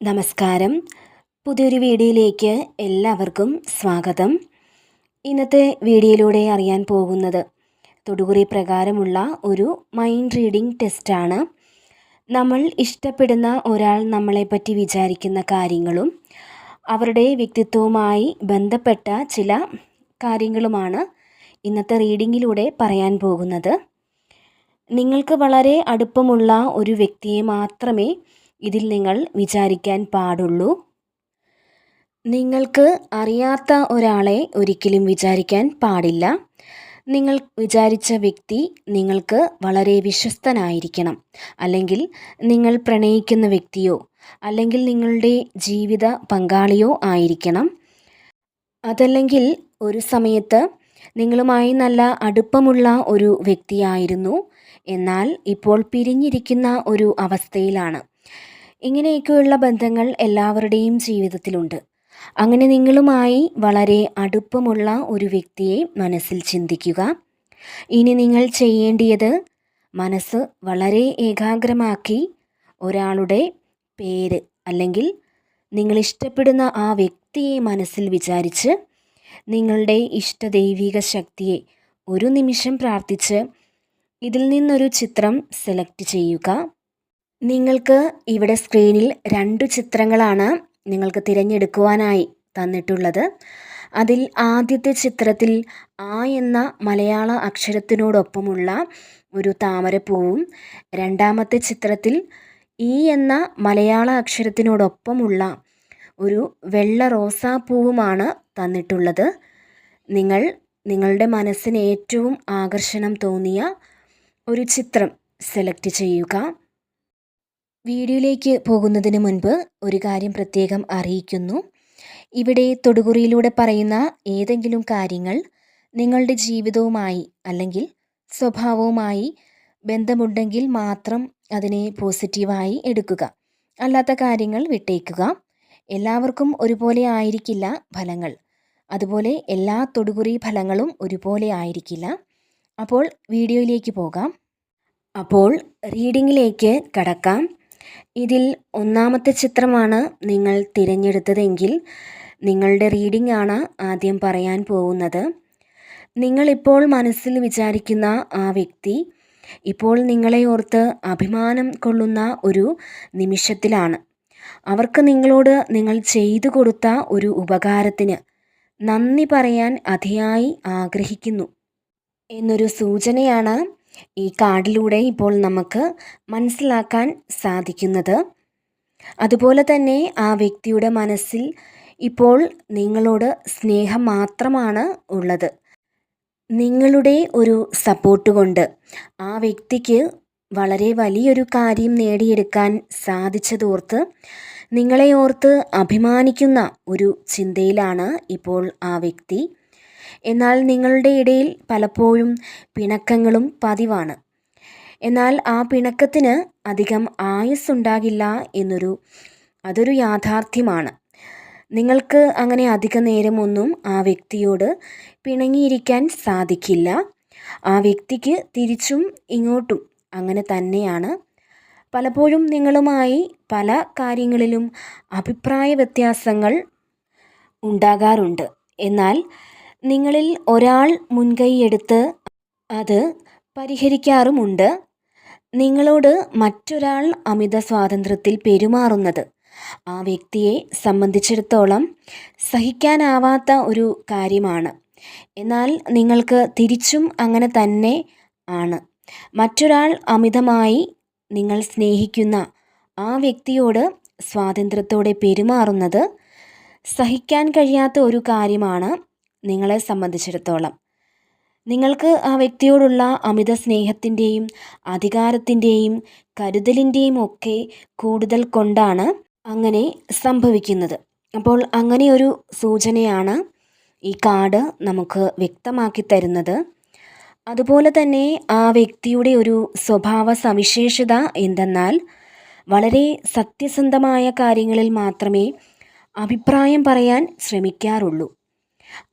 നമസ്കാരം. പുതിയൊരു വീഡിയോയിലേക്ക് എല്ലാവർക്കും സ്വാഗതം. ഇന്നത്തെ വീഡിയോയിലൂടെ അറിയാൻ പോകുന്നത് തൊടുകുറി പ്രകാരമുള്ള ഒരു മൈൻഡ് റീഡിംഗ് ടെസ്റ്റാണ് നമ്മൾ ഇഷ്ടപ്പെടുന്ന ഒരാൾ നമ്മളെപ്പറ്റി വിചാരിക്കുന്ന കാര്യങ്ങളും അവരുടെ വ്യക്തിത്വവുമായി ബന്ധപ്പെട്ട ചില കാര്യങ്ങളുമാണ് ഇന്നത്തെ റീഡിങ്ങിലൂടെ പറയാൻ പോകുന്നത്. നിങ്ങൾക്ക് വളരെ അടുപ്പമുള്ള ഒരു വ്യക്തിയെ മാത്രമേ ഇതിൽ നിങ്ങൾ വിചാരിക്കാൻ പാടുള്ളൂ. നിങ്ങൾക്ക് അറിയാത്ത ഒരാളെ ഒരിക്കലും വിചാരിക്കാൻ പാടില്ല. നിങ്ങൾ വിചാരിച്ച വ്യക്തി നിങ്ങൾക്ക് വളരെ വിശ്വസ്തനായിരിക്കണം. അല്ലെങ്കിൽ നിങ്ങൾ പ്രണയിക്കുന്ന വ്യക്തിയോ അല്ലെങ്കിൽ നിങ്ങളുടെ ജീവിത പങ്കാളിയോ ആയിരിക്കണം. അതല്ലെങ്കിൽ ഒരു സമയത്ത് നിങ്ങളുമായി നല്ല അടുപ്പമുള്ള ഒരു വ്യക്തിയായിരുന്നു. എന്നാൽ ഇപ്പോൾ പിരിഞ്ഞിരിക്കുന്ന ഒരു അവസ്ഥയിലാണ്. ഇങ്ങനെയൊക്കെയുള്ള ബന്ധങ്ങൾ എല്ലാവരുടെയും ജീവിതത്തിലുണ്ട്. അങ്ങനെ നിങ്ങളുമായി വളരെ അടുപ്പമുള്ള ഒരു വ്യക്തിയെ മനസ്സിൽ ചിന്തിക്കുക. ഇനി നിങ്ങൾ ചെയ്യേണ്ടിയത് മനസ്സ് വളരെ ഏകാഗ്രമാക്കി ഒരാളുടെ പേര് അല്ലെങ്കിൽ നിങ്ങൾ ഇഷ്ടപ്പെടുന്ന ആ വ്യക്തിയെ മനസ്സിൽ വിചാരിച്ച് നിങ്ങളുടെ ഇഷ്ടദൈവിക ശക്തിയെ ഒരു നിമിഷം പ്രാർത്ഥിച്ച് ഇതിൽ നിന്നൊരു ചിത്രം സെലക്ട് ചെയ്യുക. നിങ്ങൾക്ക് ഇവിടെ സ്ക്രീനിൽ രണ്ട് ചിത്രങ്ങളാണ് നിങ്ങൾക്ക് തിരഞ്ഞെടുക്കുവാനായി തന്നിട്ടുള്ളത്. അതിൽ ആദ്യത്തെ ചിത്രത്തിൽ ആ എന്ന മലയാള അക്ഷരത്തിനോടൊപ്പമുള്ള ഒരു താമരപ്പൂവും രണ്ടാമത്തെ ചിത്രത്തിൽ ഈ എന്ന മലയാള അക്ഷരത്തിനോടൊപ്പമുള്ള ഒരു വെള്ള റോസാപ്പൂവുമാണ് തന്നിട്ടുള്ളത്. നിങ്ങൾ നിങ്ങളുടെ മനസ്സിന് ഏറ്റവും ആകർഷണം തോന്നിയ ഒരു ചിത്രം സെലക്ട് ചെയ്യുക. വീഡിയോയിലേക്ക് പോകുന്നതിന് മുൻപ് ഒരു കാര്യം പ്രത്യേകം അറിയിക്കുന്നു. ഇവിടെ തൊടുകുറിയിലൂടെ പറയുന്ന ഏതെങ്കിലും കാര്യങ്ങൾ നിങ്ങളുടെ ജീവിതവുമായി അല്ലെങ്കിൽ സ്വഭാവവുമായി ബന്ധമുണ്ടെങ്കിൽ മാത്രം അതിനെ പോസിറ്റീവായി എടുക്കുക. അല്ലാത്ത കാര്യങ്ങൾ വിട്ടേക്കുക. എല്ലാവർക്കും ഒരുപോലെ ആയിരിക്കില്ല ഫലങ്ങൾ. അതുപോലെ എല്ലാ തൊടുകുറി ഫലങ്ങളും ഒരുപോലെ ആയിരിക്കില്ല. അപ്പോൾ വീഡിയോയിലേക്ക് പോകാം. അപ്പോൾ റീഡിങ്ങിലേക്ക് കടക്കാം. ഇതിൽ ഒന്നാമത്തെ ചിത്രമാണ് നിങ്ങൾ തിരഞ്ഞെടുത്തതെങ്കിൽ നിങ്ങളുടെ റീഡിംഗ് ആണ് ആദ്യം പറയാൻ പോകുന്നത്. നിങ്ങളിപ്പോൾ മനസ്സിൽ വിചാരിക്കുന്ന ആ വ്യക്തി ഇപ്പോൾ നിങ്ങളെ ഓർത്ത് അഭിമാനം കൊള്ളുന്ന ഒരു നിമിഷത്തിലാണ്. അവർക്ക് നിങ്ങളോട് നിങ്ങൾ ചെയ്തു കൊടുത്ത ഒരു ഉപകാരത്തിന് നന്ദി പറയാൻ അതിയായി ആഗ്രഹിക്കുന്നു. എന്നൊരു സൂചനയാണ് ഈ കാർഡിലൂടെ ഇപ്പോൾ നമുക്ക് മനസ്സിലാക്കാൻ സാധിക്കുന്നത്. അതുപോലെ തന്നെ ആ വ്യക്തിയുടെ മനസ്സിൽ ഇപ്പോൾ നിങ്ങളോട് സ്നേഹം മാത്രമാണ് ഉള്ളത്. നിങ്ങളുടെ ഒരു സപ്പോർട്ട് കൊണ്ട് ആ വ്യക്തിക്ക് വളരെ വലിയൊരു കാര്യം നേടിയെടുക്കാൻ സാധിച്ചതോർത്ത് നിങ്ങളെ ഓർത്ത് അഭിമാനിക്കുന്ന ഒരു ചിന്തയിലാണ് ഇപ്പോൾ ആ വ്യക്തി. എന്നാൽ നിങ്ങളുടെ ഇടയിൽ പലപ്പോഴും പിണക്കങ്ങളും പതിവാണ്. എന്നാൽ ആ പിണക്കത്തിന് അധികം ആയുസ്സുണ്ടാകില്ല എന്നൊരു അതൊരു യാഥാർത്ഥ്യമാണ്. നിങ്ങൾക്ക് അങ്ങനെ അധിക നേരമൊന്നും ആ വ്യക്തിയോട് പിണങ്ങിയിരിക്കാൻ സാധിക്കില്ല. ആ വ്യക്തിക്ക് തിരിച്ചും ഇങ്ങോട്ടും അങ്ങനെ തന്നെയാണ്. പലപ്പോഴും നിങ്ങളുമായി പല കാര്യങ്ങളിലും അഭിപ്രായ വ്യത്യാസങ്ങൾ ഉണ്ടാകാറുണ്ട്. എന്നാൽ നിങ്ങളിൽ ഒരാൾ മുൻകൈയെടുത്ത് അത് പരിഹരിക്കാറുമുണ്ട്. നിങ്ങളോട് മറ്റൊരാൾ അമിത സ്വാതന്ത്ര്യത്തിൽ പെരുമാറുന്നത് ആ വ്യക്തിയെ സംബന്ധിച്ചിടത്തോളം സഹിക്കാനാവാത്ത ഒരു കാര്യമാണ്. എന്നാൽ നിങ്ങൾക്ക് തിരിച്ചും അങ്ങനെ തന്നെ ആണ്. മറ്റൊരാൾ അമിതമായി നിങ്ങൾ സ്നേഹിക്കുന്ന ആ വ്യക്തിയോട് സ്വാതന്ത്ര്യത്തോടെ പെരുമാറുന്നത് സഹിക്കാൻ കഴിയാത്ത ഒരു കാര്യമാണ് നിങ്ങളെ സംബന്ധിച്ചിടത്തോളം. നിങ്ങൾക്ക് ആ വ്യക്തിയോടുള്ള അമിത സ്നേഹത്തിന്റെയും അധികാരത്തിന്റെയും കരുതലിന്റെയും ഒക്കെ കൂടുതൽ കൊണ്ടാണ് അങ്ങനെ സംഭവിക്കുന്നത്. അപ്പോൾ അങ്ങനെയൊരു സൂചനയാണ് ഈ കാർഡ് നമുക്ക് വ്യക്തമാക്കി തരുന്നത്. അതുപോലെ തന്നെ ആ വ്യക്തിയുടെ ഒരു സ്വഭാവ സവിശേഷത എന്തെന്നാൽ വളരെ സത്യസന്ധമായ കാര്യങ്ങളിൽ മാത്രമേ അഭിപ്രായം പറയാൻ ശ്രമിക്കാറുള്ളൂ.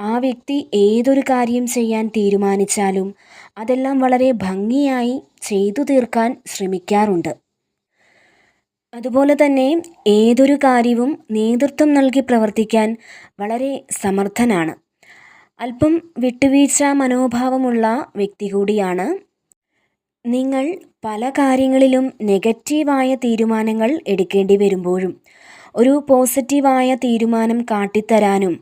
ആ വ്യക്തി ഏതൊരു കാര്യം ചെയ്യാൻ തീരുമാനിച്ചാലും അതെല്ലാം വളരെ ഭംഗിയായി ചെയ്തു തീർക്കാൻ ശ്രമിക്കാറുണ്ട്. അതുപോലെ തന്നെ ഏതൊരു കാര്യവും നേതൃത്വം നൽകി പ്രവർത്തിക്കാൻ വളരെ സമർത്ഥനാണ്. അല്പം വിട്ടുവീഴ്ച മനോഭാവമുള്ള വ്യക്തി കൂടിയാണ്. നിങ്ങൾ പല കാര്യങ്ങളിലും നെഗറ്റീവായ തീരുമാനങ്ങൾ എടുക്കേണ്ടി വരുമ്പോഴും ഒരു പോസിറ്റീവായ തീരുമാനം കാട്ടിത്തരാനും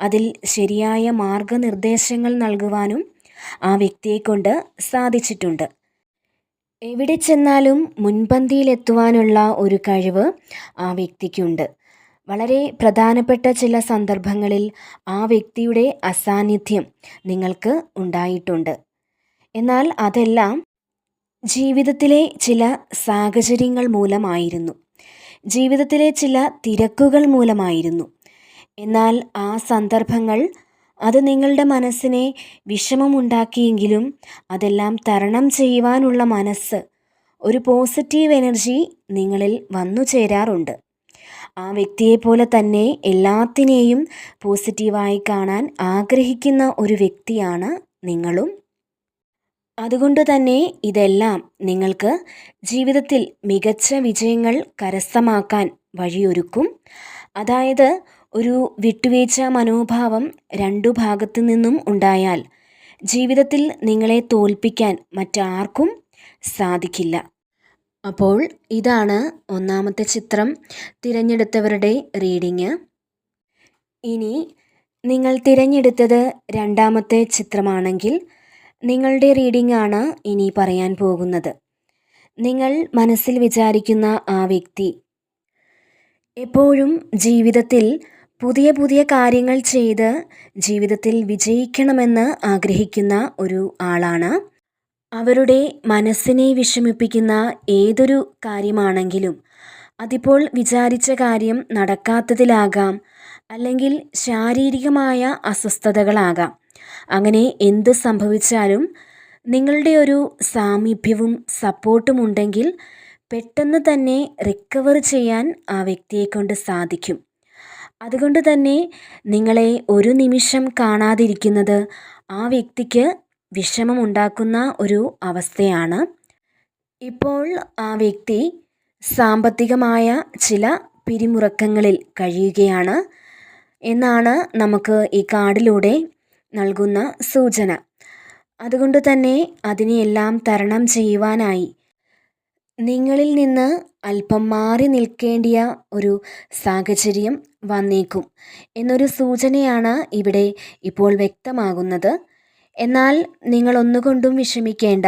അതിൽ ശരിയായ മാർഗനിർദ്ദേശങ്ങൾ നൽകുവാനും ആ വ്യക്തിയെക്കൊണ്ട് സാധിച്ചിട്ടുണ്ട്. എവിടെ ചെന്നാലും മുൻപന്തിയിലെത്തുവാനുള്ള ഒരു കഴിവ് ആ വ്യക്തിക്കുണ്ട്. വളരെ പ്രധാനപ്പെട്ട ചില സന്ദർഭങ്ങളിൽ ആ വ്യക്തിയുടെ അസാന്നിധ്യം നിങ്ങൾക്ക് ഉണ്ടായിട്ടുണ്ട്. എന്നാൽ അതെല്ലാം ജീവിതത്തിലെ ചില സാഹചര്യങ്ങൾ മൂലമായിരുന്നു. ജീവിതത്തിലെ ചില തിരക്കുകൾ മൂലമായിരുന്നു. എന്നാൽ ആ സന്ദർഭങ്ങൾ അത് നിങ്ങളുടെ മനസ്സിനെ വിഷമമുണ്ടാക്കിയെങ്കിലും അതെല്ലാം തരണം ചെയ്യുവാനുള്ള മനസ്സ് ഒരു പോസിറ്റീവ് എനർജി നിങ്ങളിൽ വന്നു ചേരാറുണ്ട് ആ വ്യക്തിയെപ്പോലെ തന്നെ എല്ലാത്തിനെയും പോസിറ്റീവായി കാണാൻ ആഗ്രഹിക്കുന്ന ഒരു വ്യക്തിയാണ് നിങ്ങളും. അതുകൊണ്ട് തന്നെ ഇതെല്ലാം നിങ്ങൾക്ക് ജീവിതത്തിൽ മികച്ച വിജയങ്ങൾ കരസ്ഥമാക്കാൻ വഴിയൊരുക്കും. അതായത് ഒരു വിട്ടുവീഴ്ച മനോഭാവം രണ്ടു ഭാഗത്തു നിന്നും ഉണ്ടായാൽ ജീവിതത്തിൽ നിങ്ങളെ തോൽപ്പിക്കാൻ മറ്റാർക്കും സാധിക്കില്ല. അപ്പോൾ ഇതാണ് ഒന്നാമത്തെ ചിത്രം. തിരഞ്ഞെടുത്തവരുടെ റീഡിങ്. ഇനി നിങ്ങൾ തിരഞ്ഞെടുത്തത് രണ്ടാമത്തെ ചിത്രമാണെങ്കിൽ നിങ്ങളുടെ റീഡിംഗ് ആണ് ഇനി പറയാൻ പോകുന്നത്. നിങ്ങൾ മനസ്സിൽ വിചാരിക്കുന്ന ആ വ്യക്തി എപ്പോഴും ജീവിതത്തിൽ പുതിയ പുതിയ കാര്യങ്ങൾ ചെയ്ത് ജീവിതത്തിൽ വിജയിക്കണമെന്ന് ആഗ്രഹിക്കുന്ന ഒരു ആളാണ്. അവരുടെ മനസ്സിനെ വിഷമിപ്പിക്കുന്ന ഏതൊരു കാര്യമാണെങ്കിലും അതിപ്പോൾ വിചാരിച്ച കാര്യം നടക്കാത്തതിലാകാം അല്ലെങ്കിൽ ശാരീരികമായ അസ്വസ്ഥതകളാകാം. അങ്ങനെ എന്ത് സംഭവിച്ചാലും നിങ്ങളുടെ ഒരു സാമീപ്യവും സപ്പോർട്ടും ഉണ്ടെങ്കിൽ പെട്ടെന്ന് തന്നെ റിക്കവർ ചെയ്യാൻ ആ വ്യക്തിയെക്കൊണ്ട് സാധിക്കും. അതുകൊണ്ട് തന്നെ നിങ്ങളെ ഒരു നിമിഷം കാണാതിരിക്കുന്നത് ആ വ്യക്തിക്ക് വിഷമമുണ്ടാക്കുന്ന ഒരു അവസ്ഥയാണ്. ഇപ്പോൾ ആ വ്യക്തി സാമ്പത്തികമായ ചില പിരിമുറക്കങ്ങളിൽ കഴിയുകയാണ് എന്നാണ് നമുക്ക് ഈ കാർഡിലൂടെ നൽകുന്ന സൂചന. അതുകൊണ്ട് തന്നെ അതിനെയെല്ലാം തരണം ചെയ്യുവാനായി നിങ്ങളിൽ നിന്ന് അല്പം മാറി നിൽക്കേണ്ടിയ ഒരു സാഹചര്യം വന്നേക്കും എന്നൊരു സൂചനയാണ് ഇവിടെ ഇപ്പോൾ വ്യക്തമാകുന്നത്. എന്നാൽ നിങ്ങൾ ഒന്നുകൊണ്ടും വിഷമിക്കേണ്ട.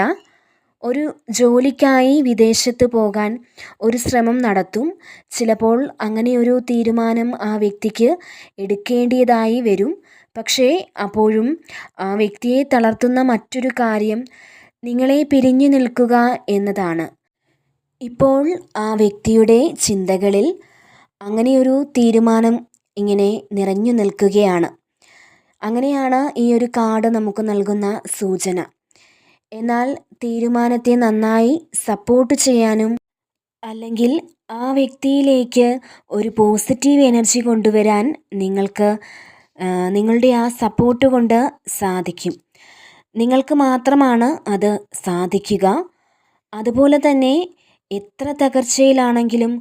ഒരു ജോലിക്കായി വിദേശത്ത് പോകാൻ ഒരു ശ്രമം നടത്തും. ചിലപ്പോൾ അങ്ങനെയൊരു തീരുമാനം ആ വ്യക്തിക്ക് എടുക്കേണ്ടിയതായി വരും. പക്ഷേ അപ്പോഴും ആ വ്യക്തിയെ തളർത്തുന്ന മറ്റൊരു കാര്യം നിങ്ങളെ പിരിഞ്ഞു നിൽക്കുക എന്നതാണ്. ഇപ്പോൾ ആ വ്യക്തിയുടെ ചിന്തകളിൽ അങ്ങനെയൊരു തീരുമാനം ഇങ്ങനെ നിറഞ്ഞു നിൽക്കുകയാണ്. അങ്ങനെയാണ് ഈ ഒരു കാർഡ് നമുക്ക് നൽകുന്ന സൂചന. എന്നാൽ തീരുമാനത്തെ നന്നായി സപ്പോർട്ട് ചെയ്യാനും അല്ലെങ്കിൽ ആ വ്യക്തിയിലേക്ക് ഒരു പോസിറ്റീവ് എനർജി കൊണ്ടുവരാൻ നിങ്ങൾക്ക് നിങ്ങളുടെ ആ സപ്പോർട്ട് കൊണ്ട് സാധിക്കും. നിങ്ങൾക്ക് മാത്രമാണ് അത് സാധിക്കുക. അതുപോലെ തന്നെ എത്ര തകർച്ചയിലാണെങ്കിലും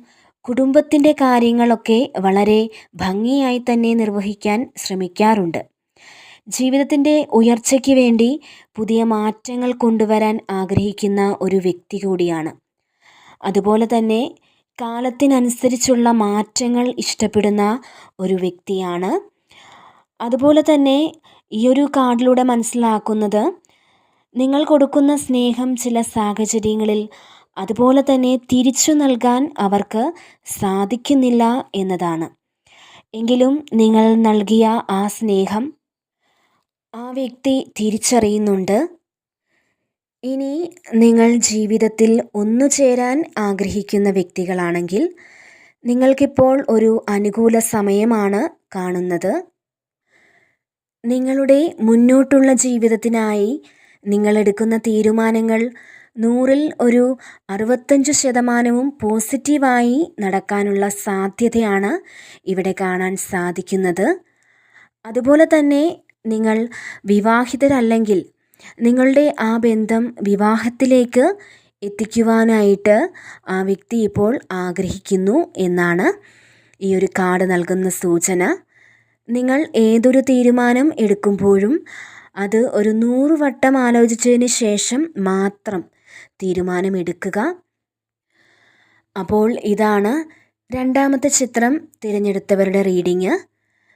കുടുംബത്തിന്റെ കാര്യങ്ങളൊക്കെ വളരെ ഭംഗിയായി തന്നെ നിർവഹിക്കാൻ ശ്രമിക്കാറുണ്ട്. ജീവിതത്തിന്റെ ഉയർച്ചയ്ക്ക് വേണ്ടി പുതിയ മാറ്റങ്ങൾ കൊണ്ടുവരാൻ ആഗ്രഹിക്കുന്ന ഒരു വ്യക്തി കൂടിയാണ്. അതുപോലെ തന്നെ കാലത്തിനനുസരിച്ചുള്ള മാറ്റങ്ങൾ ഇഷ്ടപ്പെടുന്ന ഒരു വ്യക്തിയാണ്. അതുപോലെ തന്നെ ഈ ഒരു കാർഡിലൂടെ മനസ്സിലാക്കുന്നത് നിങ്ങൾ കൊടുക്കുന്ന സ്നേഹം ചില സാഹചര്യങ്ങളിൽ അതുപോലെ തന്നെ തിരിച്ചു നൽകാൻ അവർക്ക് സാധിക്കുന്നില്ല എന്നതാണ്. എങ്കിലും നിങ്ങൾ നൽകിയ ആ സ്നേഹം ആ വ്യക്തി തിരിച്ചറിയുന്നുണ്ട്. ഇനി നിങ്ങൾ ജീവിതത്തിൽ ഒന്നു ചേരാൻ ആഗ്രഹിക്കുന്ന വ്യക്തികളാണെങ്കിൽ നിങ്ങൾക്കിപ്പോൾ ഒരു അനുകൂല സമയമാണ് കാണുന്നത്. നിങ്ങളുടെ മുന്നോട്ടുള്ള ജീവിതത്തിനായി നിങ്ങളെടുക്കുന്ന തീരുമാനങ്ങൾ നൂറിൽ ഒരു അറുപത്തഞ്ച് ശതമാനവും പോസിറ്റീവായി നടക്കാനുള്ള സാധ്യതയാണ് ഇവിടെ കാണാൻ സാധിക്കുന്നത്. അതുപോലെ തന്നെ നിങ്ങൾ വിവാഹിതരല്ലെങ്കിൽ നിങ്ങളുടെ ആ ബന്ധം വിവാഹത്തിലേക്ക് എത്തിക്കുവാനായിട്ട് ആ വ്യക്തി ഇപ്പോൾ ആഗ്രഹിക്കുന്നു എന്നാണ് ഈ ഒരു കാർഡ് നൽകുന്ന സൂചന. നിങ്ങൾ ഏതൊരു തീരുമാനം എടുക്കുമ്പോഴും അത് ഒരു നൂറ് വട്ടം ആലോചിച്ചതിന് ശേഷം മാത്രം തീരുമാനമെടുക്കുക അപ്പോൾ ഇതാണ് രണ്ടാമത്തെ ചിത്രം തിരഞ്ഞെടുത്തവരുടെ റീഡിങ്.